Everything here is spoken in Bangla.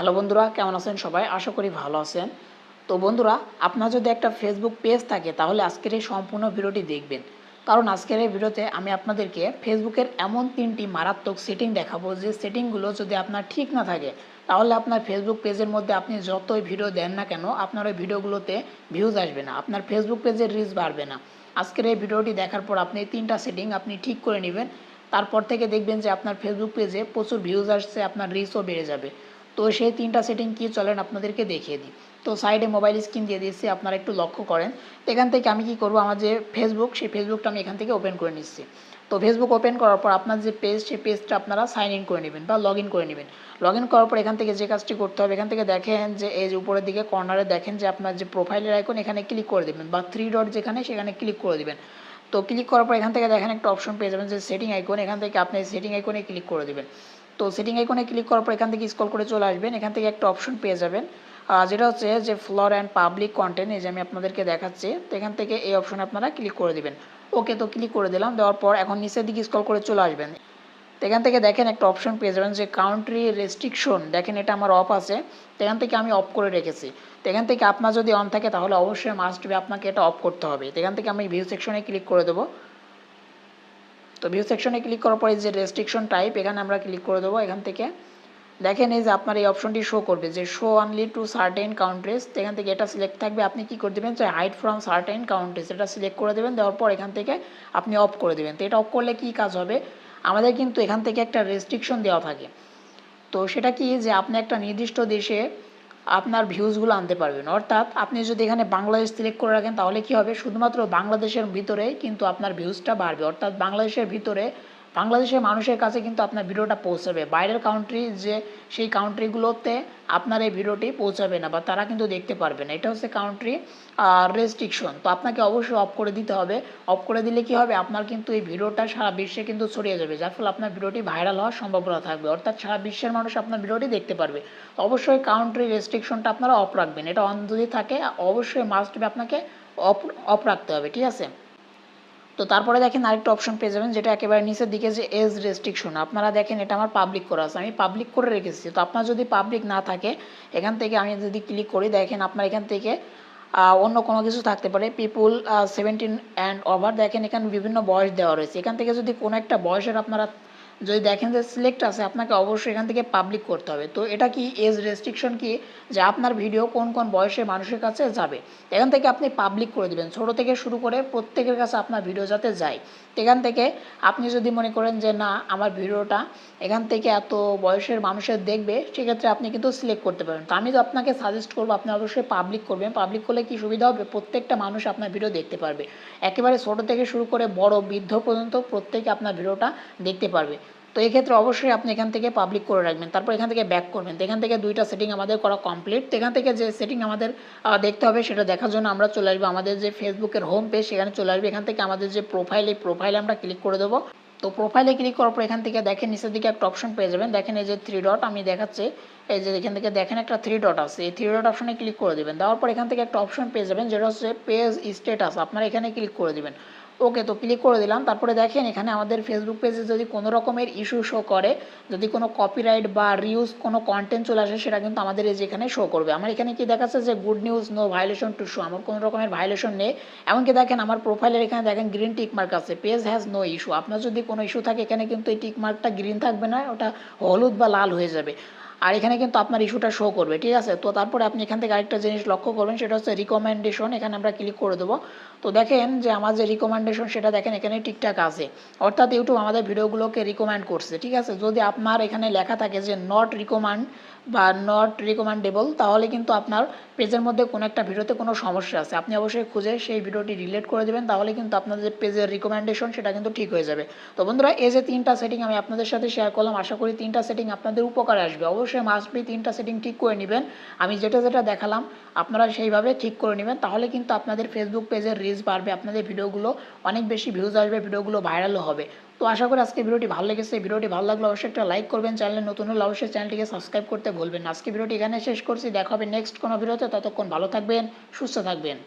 হ্যালো বন্ধুরা, কেমন আছেন সবাই? আশা করি ভালো আছেন। তো বন্ধুরা, আপনার যদি একটা ফেসবুক পেজ থাকে, তাহলে আজকের এই সম্পূর্ণ ভিডিওটি দেখবেন। কারণ আজকের এই ভিডিওতে আমি আপনাদেরকে ফেসবুকের এমন তিনটি মারাত্মক সেটিং দেখাবো, যে সেটিংগুলো যদি আপনার ঠিক না থাকে, তাহলে আপনার ফেসবুক পেজের মধ্যে আপনি যতই ভিডিও দেন না কেন, আপনার ওই ভিডিওগুলোতে ভিউজ আসবে না, আপনার ফেসবুক পেজের রিচ বাড়বে না। আজকের এই ভিডিওটি দেখার পর আপনি তিনটা সেটিং আপনি ঠিক করে নেবেন, তারপর থেকে দেখবেন যে আপনার ফেসবুক পেজে প্রচুর ভিউজ আসছে, আপনার রিচও বেড়ে যাবে। তো সেই তিনটা সেটিং কি চলেন আপনাদেরকে দেখিয়ে দিই। তো সাইডে মোবাইল স্ক্রিন দিয়ে দিচ্ছি আপনারা একটু লক্ষ্য করেন। এখান থেকে আমি কি করব, আমার যে ফেসবুক সেই ফেসবুকটা আমি এখান থেকে ওপেন করে নিচ্ছি। তো ফেসবুক ওপেন করার পর আপনার যে পেজ সেই পেজটা আপনারা সাইন ইন করে নেবেন বা লগ ইন করে নেবেন। লগ ইন করার পর এখান থেকে যে কাজটি করতে হবে, এখান থেকে দেখেন যে এই যে উপরের দিকে কর্নারে দেখেন যে আপনার যে প্রোফাইলের আইকন এখানে ক্লিক করে দেবেন বা থ্রি ডট যেখানে, সেখানে ক্লিক করে দেবেন। তো ক্লিক করার পর এখান থেকে দেখেন একটা অপশন পেয়ে যাবেন যে সেটিং আইকন এখান থেকে আপনি সেটিং আইকনে ক্লিক করে দেবেন। তো সেটিং আইকনে ক্লিক করার পর এখান থেকে স্ক্রল করে চলে আসবেন। এখান থেকে একটা অপশন পেয়ে যাবেন। যেটা হচ্ছে যে ফ্লোর অ্যান্ড পাবলিক কন্টেন্ট এই যে আমি আপনাদেরকে দেখাচ্ছি, তো এখান থেকে এই অপশনে আপনারা ক্লিক করে দিবেন। ওকে তো ক্লিক করে দিলাম, দেওয়ার পর এখন নিচের দিকে স্ক্রল করে চলে আসবেন। তো এখান থেকে দেখেন একটা অপশন পেয়ে যাবেন যে কাউন্ট্রি রেস্ট্রিকশন দেখেন এটা আমার অফ আছে। তো এখান থেকে আমি অফ করে রেখেছি। তো এখান থেকে আপনার যদি অন থাকে, তাহলে অবশ্যই মাস্ট বি আপনাকে এটা অফ করতে হবে। তো এখান থেকে আমি ভিউ সেকশনে ক্লিক করে দেবো। তো ভিউ সেকশনে ক্লিক করার পরে যে রেস্ট্রিকশন টাইপ এখানে আমরা ক্লিক করে দেবো এখান থেকে। দেখেন এই যে আপনার এই অপশনটি শো করবে, যে show only to certain countries এখান থেকে এটা সিলেক্ট থাকবে। আপনি কি করে দেবেন? যে হাইড ফ্রম সার্টেন কাউন্ট্রিজ এটা সিলেক্ট করে দেবেন, দেওয়ার পর এখান থেকে আপনি অফ করে দেবেন। তো এটা অফ করলে কি কাজ হবে? আমাদের কিন্তু এখান থেকে একটা রেস্ট্রিকশন দেওয়া থাকে। তো সেটা কি? যে আপনি একটা নির্দিষ্ট দেশে আপনার ভিউজগুলো আনতে পারবেন। অর্থাৎ আপনি যদি এখানে বাংলাদেশ সিলেক্ট করে রাখেন, তাহলে কি হবে? শুধুমাত্র বাংলাদেশের ভিতরে কিন্তু আপনার ভিউজটা বাড়বে। অর্থাৎ বাংলাদেশের ভিতরে বাংলাদেশের মানুষের কাছে কিন্তু আপনার ভিডিওটা পৌঁছাবে। বাইরের কান্ট্রি যে, সেই কাউন্ট্রিগুলোতে আপনার এই ভিডিওটি পৌঁছাবে না বা তারা কিন্তু দেখতে পারবে না। এটা হচ্ছে কান্ট্রি রেস্ট্রিকশন তো আপনাকে অবশ্যই অফ করে দিতে হবে। অফ করে দিলে কি হবে? আপনার কিন্তু এই ভিডিওটা সারা বিশ্বে কিন্তু ছড়িয়ে যাবে, যার ফলে আপনার ভিডিওটি ভাইরাল হওয়ার সম্ভাবনা থাকবে। অর্থাৎ সারা বিশ্বের মানুষ আপনার ভিডিওটি দেখতে পারবে। অবশ্যই কাউন্ট্রি রেস্ট্রিকশনটা আপনারা অফ রাখবেন। এটা অন যদি থাকে, অবশ্যই মাস্ট বি আপনাকে অফ অফ রাখতে হবে। ঠিক আছে? তো তারপরে দেখেন আরেকটা অপশন পেয়ে যাবেন, যেটা একেবারে নিচের দিকে যে এজ রেস্ট্রিকশন আপনারা দেখেন এটা আমার পাবলিক করা আছে, আমি পাবলিক করে রেখেছি। তো আপনার যদি পাবলিক না থাকে, এখান থেকে আমি যদি ক্লিক করি, দেখেন আপনার এখান থেকে অন্য কোনো কিছু থাকতে পারে পিপুল সেভেন্টিন অ্যান্ড ওভার দেখেন এখানে বিভিন্ন বয়স দেওয়া রয়েছে। এখান থেকে যদি কোনো একটা বয়সের আপনারা যদি দেখেন যে সিলেক্ট আছে, আপনাকে অবশ্যই এখান থেকে পাবলিক করতে হবে। তো এটা কি এজ রেস্ট্রিকশন কি? যে আপনার ভিডিও কোন কোন বয়সের মানুষের কাছে যাবে। এখান থেকে আপনি পাবলিক করে দিবেন। ছোট থেকে শুরু করে প্রত্যেকের কাছে আপনার ভিডিও যাতে যায়। এখান থেকে আপনি যদি মনে করেন যে, না, আমার ভিডিওটা এখান থেকে এত বয়সের মানুষের দেখবে, সেক্ষেত্রে আপনি কিন্তু সিলেক্ট করতে পারেন তো আমি তো আপনাকে সাজেস্ট করব, আপনি অবশ্যই পাবলিক করবেন। পাবলিক করলে কি সুবিধা হবে? প্রত্যেকটা মানুষ আপনার ভিডিও দেখতে পারবে। একেবারে ছোট থেকে শুরু করে বড়, বৃদ্ধ পর্যন্ত প্রত্যেকে আপনার ভিডিওটা দেখতে পারবে। তো এই ক্ষেত্রে অবশ্যই আপনি এখান থেকে পাবলিক করে রাখবেন। তারপর এখান থেকে ব্যাক করবেন। তো এখান থেকে দুইটা সেটিং আমাদের করা কমপ্লিট তো এখান থেকে যে সেটিং আমাদের দেখতে হবে সেটা দেখার জন্য আমরা চলে আসব আমাদের যে ফেসবুকের হোম পেজ সেখানে চলে আসবে। এখান থেকে আমাদের যে প্রোফাইল এই প্রোফাইলে আমরা ক্লিক করে দেবো। তো প্রোফাইলে ক্লিক করার পর এখান থেকে দেখেন নিচের দিকে একটা অপশন পেয়ে যাবেন। দেখেন এই যে থ্রি ডট আমি দেখাচ্ছি। এই যে এখান থেকে দেখেন একটা থ্রি ডট আছে। এই থ্রি ডট অপশনে ক্লিক করে দেবেন। দেওয়ার পর এখান থেকে একটা অপশন পেয়ে যাবেন, যেটা হচ্ছে পেজ স্টেটাস আপনারা এখানে ক্লিক করে দিবেন। ওকে তো ক্লিক করে দিলাম। তারপরে দেখেন এখানে আমাদের ফেসবুক পেজে যদি কোনো রকমের ইস্যু শো করে, যদি কোনো কপিরাইট বা রিউজ কোনো কন্টেন্ট চলে আসে, সেটা কিন্তু আমাদের এই যে এখানে শো করবে। আমার এখানে কি দেখাচ্ছে যে good news no violation to show আমার কোনো রকমের ভাইলেশন নেই। এমনকি দেখেন আমার প্রোফাইলের এখানে দেখেন গ্রিন টিক মার্ক আছে। পেজ হ্যাজ নো ইস্যু আপনার যদি কোনো ইস্যু থাকে, এখানে কিন্তু এই টিক মার্কটা গ্রিন থাকবে না, ওটা হলুদ বা লাল হয়ে যাবে। আর এখানে কিন্তু আপনার ইস্যুটা শো করবে, ঠিক আছে? তো তারপরে আপনি এখান থেকে আরেকটা জিনিস লক্ষ্য করবেন, সেটা হচ্ছে রিকমেন্ডেশন এখানে আমরা ক্লিক করে দেবো। তো দেখেন যে আমার যে রিকমেন্ডেশন সেটা দেখেন এখানে ঠিকঠাক আছে। অর্থাৎ ইউটিউব আমাদের ভিডিওগুলোকে রিকমেন্ড করছে, ঠিক আছে? যদি আপনার এখানে লেখা থাকে যে নট রিকমেন্ড বা নট রিকমেন্ডেবল তাহলে কিন্তু আপনার পেজের মধ্যে কোনো একটা ভিডিওতে কোনো সমস্যা আছে। আপনি অবশ্যই খুঁজে সেই ভিডিওটি রিলেট করে দেবেন, তাহলে কিন্তু আপনাদের পেজের রিকমেন্ডেশন সেটা কিন্তু ঠিক হয়ে যাবে। তো বন্ধুরা, এই যে তিনটা সেটিং আমি আপনাদের সাথে শেয়ার করলাম, আশা করি তিনটা সেটিং আপনাদের উপকারে আসবে। অবশ্যই মাস্ট বি তিনটা সেটিং ঠিক করে নেবেন। আমি যেটা যেটা দেখালাম, আপনারা সেইভাবে ঠিক করে নেবেন। তাহলে কিন্তু আপনাদের ফেসবুক পেজের রিচ বাড়বে, আপনাদের ভিডিওগুলো অনেক বেশি ভিউজ আসবে, ভিডিওগুলো ভাইরালও হবে। তো আশা করি আজকে ভিডিওটি ভালো লেগেছে। ভিডিওটি ভালো লাগলে অবশ্যই একটা লাইক করবেন। চ্যানেলে নতুন হলে অবশ্যই চ্যানেলটিকে সাবস্ক্রাইব করতে ভুলবেন আজকে ভিডিওটি এখানে শেষ করছি। দেখা হবে নেক্সট কোনো ভিডিওতে ততক্ষণ ভালো থাকবেন, সুস্থ থাকবেন।